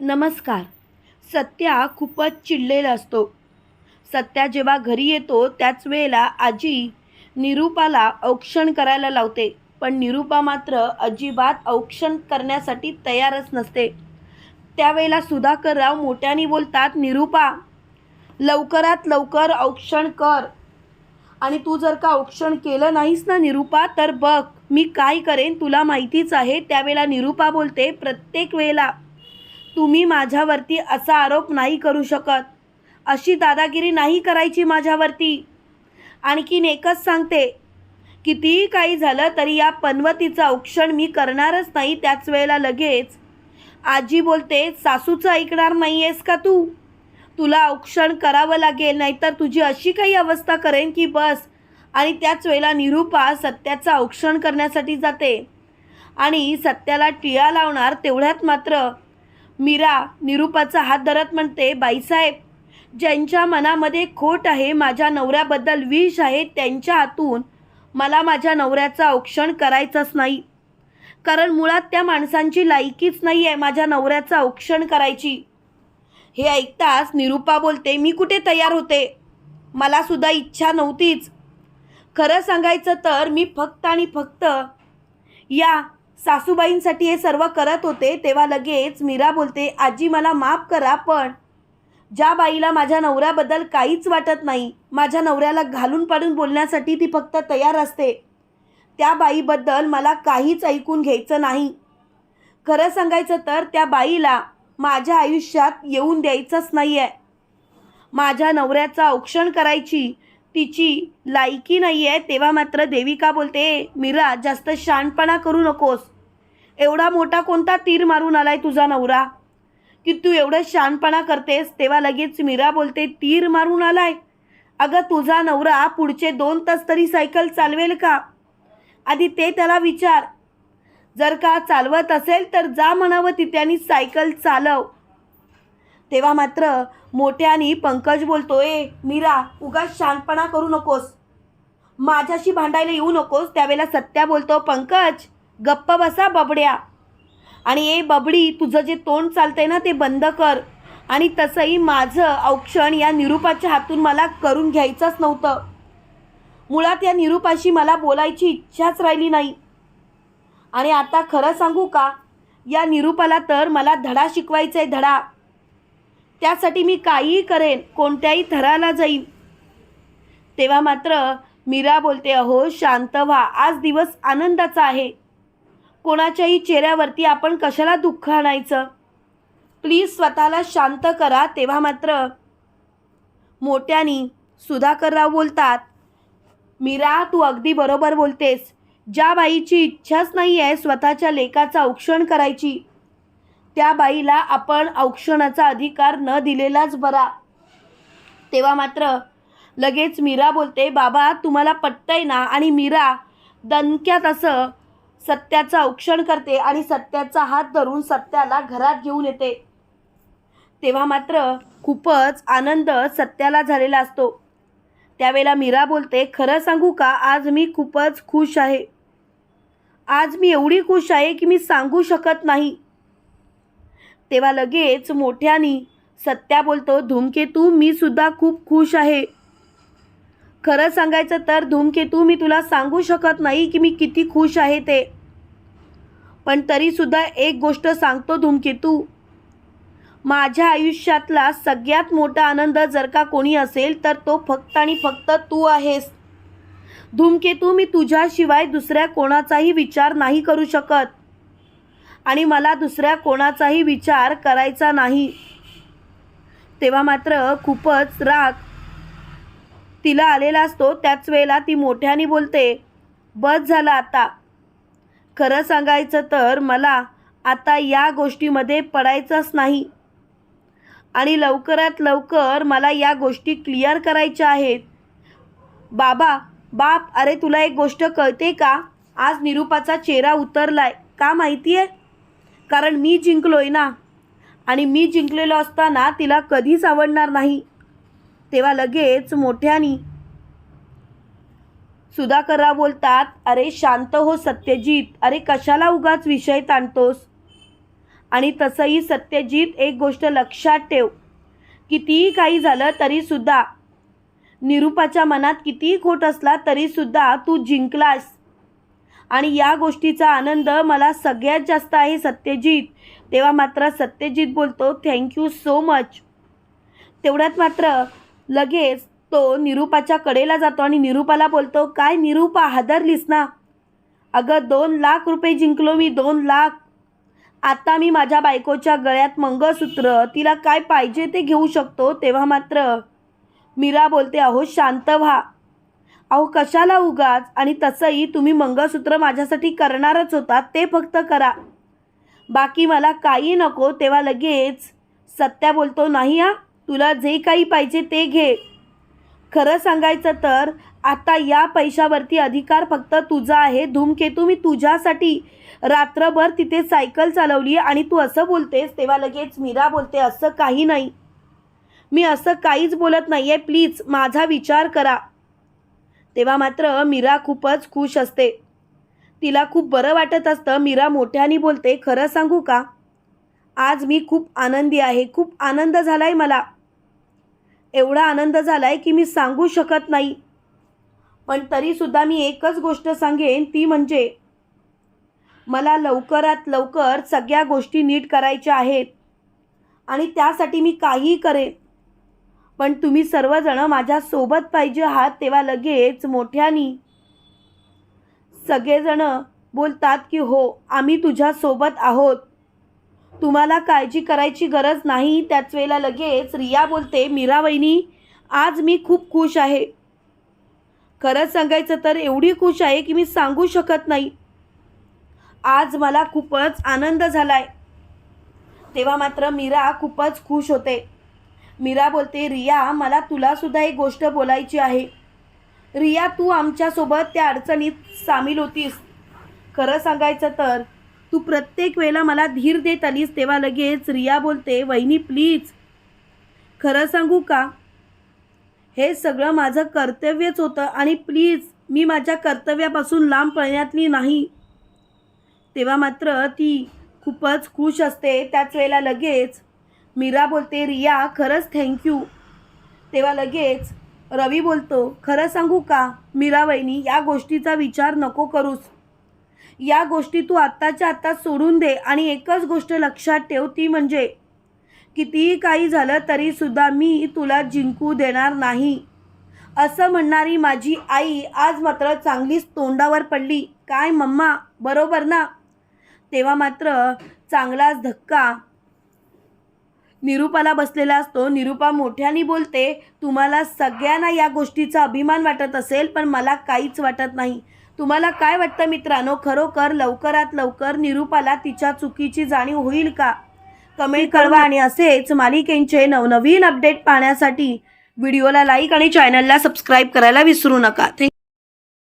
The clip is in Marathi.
नमस्कार. सत्या खूपच चिडलेला असतो. सत्या जेव्हा घरी येतो त्याच वेळेला आजी निरूपाला औक्षण करायला लावते. पण निरूपा मात्र अजिबात औक्षण करण्यासाठी तयारच नसते. त्यावेळेला सुधाकरराव मोठ्याने बोलतात निरूपा लवकरात लवकर औक्षण कर. आणि तू जर का औक्षण केलं नाहीस ना निरूपा तर बघ मी काय करेन तुला माहितीच आहे. त्यावेळेला निरूपा बोलते प्रत्येक वेळेला तुम्ही माझ्यावरती असा आरोप नाही करू शकत. अशी दादागिरी नाही करायची माझ्यावरती. आणखीन एकच सांगते कितीही काही झालं तरी या पनवतीचं औक्षण मी करणारच नाही त्याच वेळेला लगेच. आजी बोलते सासूचं ऐकणार नाही आहेस का तू? तुला औक्षण करावं लागेल नाहीतर तुझी अशी काही अवस्था करेन की बस. आणि त्याच वेळेला निरूपा सत्याचं औक्षण करण्यासाठी जाते. आणि सत्याला टिळा लावणार तेवढ्यात मात्र मीरा निरूपाचा हात धरत म्हणते बाईसाहेब ज्यांच्या मनामध्ये खोट आहे माझ्या नवऱ्याबद्दल विष आहे त्यांच्या हातून मला माझ्या नवऱ्याचं औक्षण करायचंच नाही. कारण मुळात त्या माणसांची लायकीच नाही आहे माझ्या नवऱ्याचं औक्षण करायची. हे ऐकताच निरूपा बोलते मी कुठे तयार होते? मलासुद्धा इच्छा नव्हतीच. खरं सांगायचं तर मी फक्त आणि फक्त या सासूबाईंसाठी हे सर्व करत होते तेव्हा लगेच मीरा बोलते आजी मला माफ करा पण ज्या बाईला माझ्या नवऱ्याबद्दल काहीच वाटत नाही माझ्या नवऱ्याला घालून पाडून बोलण्यासाठी ती फक्त तयार असते. त्या बाईबद्दल मला काहीच ऐकून घ्यायचं नाही. खरं सांगायचं तर त्या बाईला माझ्या आयुष्यात येऊन द्यायचंच नाही आहे माझ्या नवऱ्याचं औक्षण करायची तिची लायकी नाही आहे तेव्हा मात्र देविका बोलते मीरा जास्त शानपणा करू नकोस. एवढा मोठा कोणता तीर मारून आलाय तुझा नवरा? की तू एवढं शानपणा करतेस तेव्हा लगेच मीरा बोलते तीर मारून आलाय? अगं तुझा नवरा पुढचे दोन तास तरी सायकल चालवेल का? आधी ते त्याला विचार. जर का चालवत असेल तर जा म्हणावं तिथ्यानी सायकल चालव. तेव्हा मात्र मोठ्यानी पंकज बोलतोय मीरा उगाच शानपणा करू नकोस. माझ्याशी भांडायला येऊ नकोस. त्यावेळेला सत्या बोलतो पंकज गप्प बसा बबड्या. आणि ए बबडी तुझं जे तोंड चालतंय ना ते बंद कर. आणि तसंही माझं औक्षण या निरूपाच्या हातून मला करून घ्यायचंच नव्हतं. मुळात या निरूपाशी मला बोलायची इच्छाच राहिली नाही. आणि आता खरं सांगू का? या निरूपाला तर मला धडा शिकवायचा आहे धडा. त्यासाठी मी काहीही करेन कोणत्याही थराला जाईन. तेव्हा मात्र मीरा बोलते अहो शांत व्हा. आज दिवस आनंदाचा आहे. कोणाच्याही चेहऱ्यावरती आपण कशाला दुःख आणायचं? प्लीज स्वतःला शांत करा. तेव्हा मात्र मोठ्यानी सुधाकरराव बोलतात मीरा तू अगदी बरोबर बोलतेस. ज्या बाईची इच्छाच नाही आहे स्वतःच्या लेकाचा औक्षण करायची त्या बाईला आपण औक्षणाचा अधिकार न दिलेलाच बरा. तेव्हा मात्र लगेच मीरा बोलते बाबा तुम्हाला पटतंय ना? आणि मीरा दणक्यात असं सत्याचं औक्षण करते आणि सत्याचा हात धरून सत्याला घरात घेऊन येते. तेव्हा मात्र खूपच आनंद सत्याला झालेला असतो. त्यावेळेला मीरा बोलते खरं सांगू का? आज मी खूपच खुश आहे. आज मी एवढी खुश आहे की मी सांगू शकत नाही. तेव्हा लगेच मोठ्यानी सत्या बोलतो धूमकेतू मी सुद्धा खूप खुश आहे. खरं सांगायचं तर धूमकेतू मी तुला सांगू शकत नाही की मी किती खुश आहे ते. पण तरीसुद्धा एक गोष्ट सांगतो धूमकेतू. माझ्या आयुष्यातला सगळ्यात मोठा आनंद जर का कोणी असेल तर तो फक्त आणि फक्त तू आहेस. धूमकेतू मी तुझ्याशिवाय दुसऱ्या कोणाचाही विचार नाही करू शकत. आणि मला दुसऱ्या कोणाचाही विचार करायचा नाही. तेव्हा मात्र खूपच राग तिला आलेला असतो. त्याच वेळेला ती मोठ्याने बोलते बस झालं आता. खरं सांगायचं तर मला आता या गोष्टीमध्ये पडायचंच नाही. आणि लवकरात लवकर मला या गोष्टी क्लिअर करायच्या आहेत. बाबा बाप अरे तुला एक गोष्ट कळते का? आज निरूपाचा चेहरा उतरलाय. का माहिती आहे कारण मी जिंकलोय ना. आणि मी जिंकलेलो असताना तिला कधीच आवडणार नाही. तेव्हा लगेच मोठ्यानी सुधाकरराव बोलतात अरे शांत हो सत्यजित. अरे कशाला उगाच विषय ताणतोस? आणि तसंही सत्यजित एक गोष्ट लक्षात ठेव. कितीही काही झालं तरीसुद्धा निरूपाच्या मनात कितीही खोट असला तरीसुद्धा तू जिंकलास. आणि या गोष्टीचा आनंद मला सगळ्यात जास्त आहे सत्यजित. तेव्हा मात्र सत्यजित बोलतो थँक्यू सो मच तेवढ्यात मात्र लगेच तो निरूपाच्या कडेला जातो आणि निरूपाला बोलतो काय निरूपा हादरलीस ना. अगं दोन लाख रुपये जिंकलो मी दोन लाख. आता मी माझ्या बायकोच्या गळ्यात मंगळसूत्र तिला काय पाहिजे ते घेऊ शकतो? तेव्हा मात्र मीरा बोलते अहो शांत व्हा. अहो कशाला उगाच? आणि तसंही तुम्ही मंगळसूत्र माझ्यासाठी करणारच होता ते फक्त करा. बाकी मला काही नको तेव्हा लगेच सत्या बोलतो नाही हा तुला जे काही पाहिजे ते घे. खरं सांगायचं तर आता या पैशावरती अधिकार फक्त तुझा आहे धूमकेतू मी तुझ्यासाठी. रात्रभर तिथे सायकल चालवली आणि तू असं बोलतेस तेव्हा लगेच मीरा बोलते असं काही नाही. मी असं काहीच बोलत नाही आहे प्लीज माझा विचार करा. तेव्हा मात्र मीरा खूपच खुश असते. तिला खूप बरं वाटत असतं. मीरा मोठ्याने बोलते खरं सांगू का? आज मी खूप आनंदी आहे. खूप आनंद झाला आहे मला. एवढा आनंद झाला आहे की मी सांगू शकत नाही. पण तरीसुद्धा मी एकच गोष्ट सांगेन ती म्हणजे मला लवकरात लवकर सगळ्या गोष्टी नीट करायच्या आहेत आणि त्यासाठी मी काहीही करेन. पण तुम्ही सर्वजण माझ्यासोबत पाहिजे आहात तेव्हा लगेच मोठ्यानी सगळेजण बोलतात की हो आम्ही तुझ्यासोबत आहोत. तुम्हाला काळजी करायची गरज नाही. त्याच वेळेला लगेच रिया बोलते मीरा वहिनी आज मी खूप खुश आहे. खरंच सांगायचं तर एवढी खुश आहे की मी सांगू शकत नाही. आज मला खूपच आनंद झाला आहे तेव्हा मात्र मीरा खूपच खुश होते. मीरा बोलते रिया मला तुलासुद्धा एक गोष्ट बोलायची आहे. रिया तू आमच्यासोबत त्या अडचणीत सामील होतीस. खरं सांगायचं तर तू प्रत्येक वेळेला मला धीर देत आलीस तेव्हा लगेच रिया बोलते वहिनी प्लीज. खरं सांगू का? हे सगळं माझं कर्तव्यच होतं आणि प्लीज मी माझ्या कर्तव्यापासून लांब पळण्यातली नाही. तेव्हा मात्र ती खूपच खुश असते त्याच वेळेला लगेच मीरा बोलते रिया खरंच थँक्यू तेव्हा लगेच रवी बोलतो खरं सांगू का? मीरा वहिनी या गोष्टीचा विचार नको करूस. या गोष्टी तू आत्ताच्या आत्ता सोडून दे आणि एकच गोष्ट लक्षात ठेव ती म्हणजे कितीही काही झालं तरीसुद्धा मी तुला जिंकू देणार नाही. असं म्हणणारी माझी आई आज मात्र चांगलीच तोंडावर पडली. काय मम्मा? बरोबर ना? तेव्हा मात्र चांगलाच धक्का निरूपाला बसलेला असतो. निरूपा मोठ्याने बोलते तुम्हाला सगळ्यांना या गोष्टीचा अभिमान वाटत असेल पण मला काहीच वाटत नाही. तुम्हाला काय वाटतं मित्रांनो? खरोखर लवकरात लवकर निरूपाला तिच्या चुकीची जाणीव होईल का? कमेंट कळवा आणि असेच मालिकेंचे नवनवीन अपडेट पाहण्यासाठी व्हिडिओला लाईक आणि चॅनलला सबस्क्राईब करायला विसरू नका. थँक